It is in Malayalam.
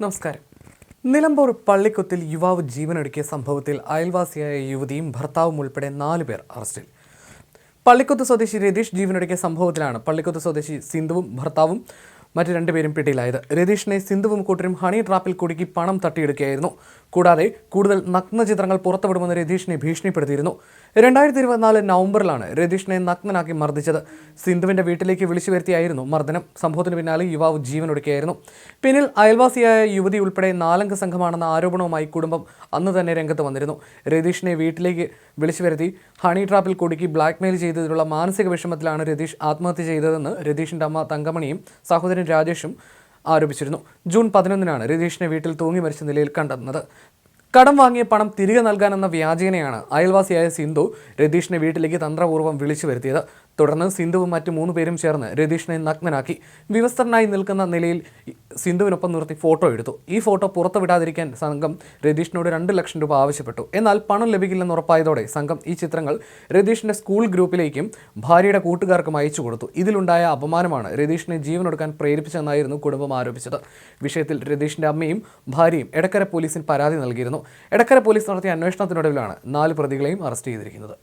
നമസ്കാരം. നിലമ്പൂർ പള്ളിക്കുത്തിൽ യുവാവ് ജീവനൊടുക്കിയ സംഭവത്തിൽ അയൽവാസിയായ യുവതിയും ഭർത്താവും ഉൾപ്പെടെ നാല് പേർ അറസ്റ്റിൽ. പള്ളിക്കുത്ത് സ്വദേശി രതീഷ് ജീവനൊടുക്കിയ സംഭവത്തിലാണ് പള്ളിക്കുത്ത് സ്വദേശി സിന്ധുവും ഭർത്താവും മറ്റു രണ്ടുപേരും പിടിയിലായത്. രതീഷിനെ സിന്ധുവും കൂട്ടരും ഹണി ട്രാപ്പിൽ കുടുക്കി പണം തട്ടിയെടുക്കുകയായിരുന്നു. കൂടാതെ കൂടുതൽ നഗ്ന നഗ്നചിത്രങ്ങൾ പുറത്തുവിടുമെന്ന് രതീഷിനെ ഭീഷണിപ്പെടുത്തിയിരുന്നു. രണ്ടായിരത്തി ഇരുപത്തിനാല് നവംബറിലാണ് രതീഷിനെ നഗ്നനാക്കി മർദ്ദിച്ചത്. സിന്ധുവിന്റെ വീട്ടിലേക്ക് വിളിച്ചു വരുത്തിയായിരുന്നു മർദ്ദനം. സംഭവത്തിന് പിന്നാലെ യുവാവ് ജീവനൊടുക്കിയായിരുന്നു. പിന്നിൽ അയൽവാസിയായ യുവതി ഉൾപ്പെടെ നാലംഗ സംഘമാണെന്ന ആരോപണവുമായി കുടുംബം അന്ന് തന്നെ രംഗത്ത് വന്നിരുന്നു. രതീഷിനെ വീട്ടിലേക്ക് വിളിച്ചു വരുത്തി ഹണി ട്രാപ്പിൽ കുടുക്കി ബ്ലാക്ക്മെയിൽ ചെയ്തതിലുള്ള മാനസിക വിഷമത്തിലാണ് രതീഷ് ആത്മഹത്യ ചെയ്തതെന്ന് രതീഷിന്റെ അമ്മ തങ്കമണിയും സഹോദരൻ രാജേഷും ആരോപിച്ചിരുന്നു. ജൂൺ പതിനൊന്നിനാണ് രതീഷിനെ വീട്ടിൽ തൂങ്ങി മരിച്ച നിലയിൽ കണ്ടെത്തുന്നത്. കടം വാങ്ങിയ പണം തിരികെ നൽകാനെന്ന വ്യാജേനയാണ് അയൽവാസിയായ സിന്ധു രതീഷിനെ വീട്ടിലേക്ക് തന്ത്രപൂർവം വിളിച്ചു വരുത്തിയത്. തുടർന്ന് സിന്ധുവും മറ്റു മൂന്ന് പേരും ചേർന്ന് രതീഷിനെ നഗ്നനാക്കി. വിവസ്ത്രനായി നിൽക്കുന്ന നിലയിൽ സിന്ധുവിനൊപ്പം നിർത്തി ഫോട്ടോ എടുത്തു. ഈ ഫോട്ടോ പുറത്തുവിടാതിരിക്കാൻ സംഘം രതീഷിനോട് രണ്ട് ലക്ഷം രൂപ ആവശ്യപ്പെട്ടു. എന്നാൽ പണം ലഭിക്കില്ലെന്ന് ഉറപ്പായതോടെ സംഘം ഈ ചിത്രങ്ങൾ രതീഷിന്റെ സ്കൂൾ ഗ്രൂപ്പിലേക്കും ഭാര്യയുടെ കൂട്ടുകാർക്കും അയച്ചു കൊടുത്തു. ഇതിലുണ്ടായ അപമാനമാണ് രതീഷിനെ ജീവനൊടുക്കാൻ പ്രേരിപ്പിച്ചെന്നായിരുന്നു കുടുംബം ആരോപിച്ചത്. വിഷയത്തിൽ രതീഷിന്റെ അമ്മയും ഭാര്യയും എടക്കര പോലീസിന് പരാതി നൽകിയിരുന്നു. എടക്കര പോലീസ് നടത്തിയ അന്വേഷണത്തിനൊടുവിലാണ് നാല് പ്രതികളെയും അറസ്റ്റ് ചെയ്തിരിക്കുന്നത്.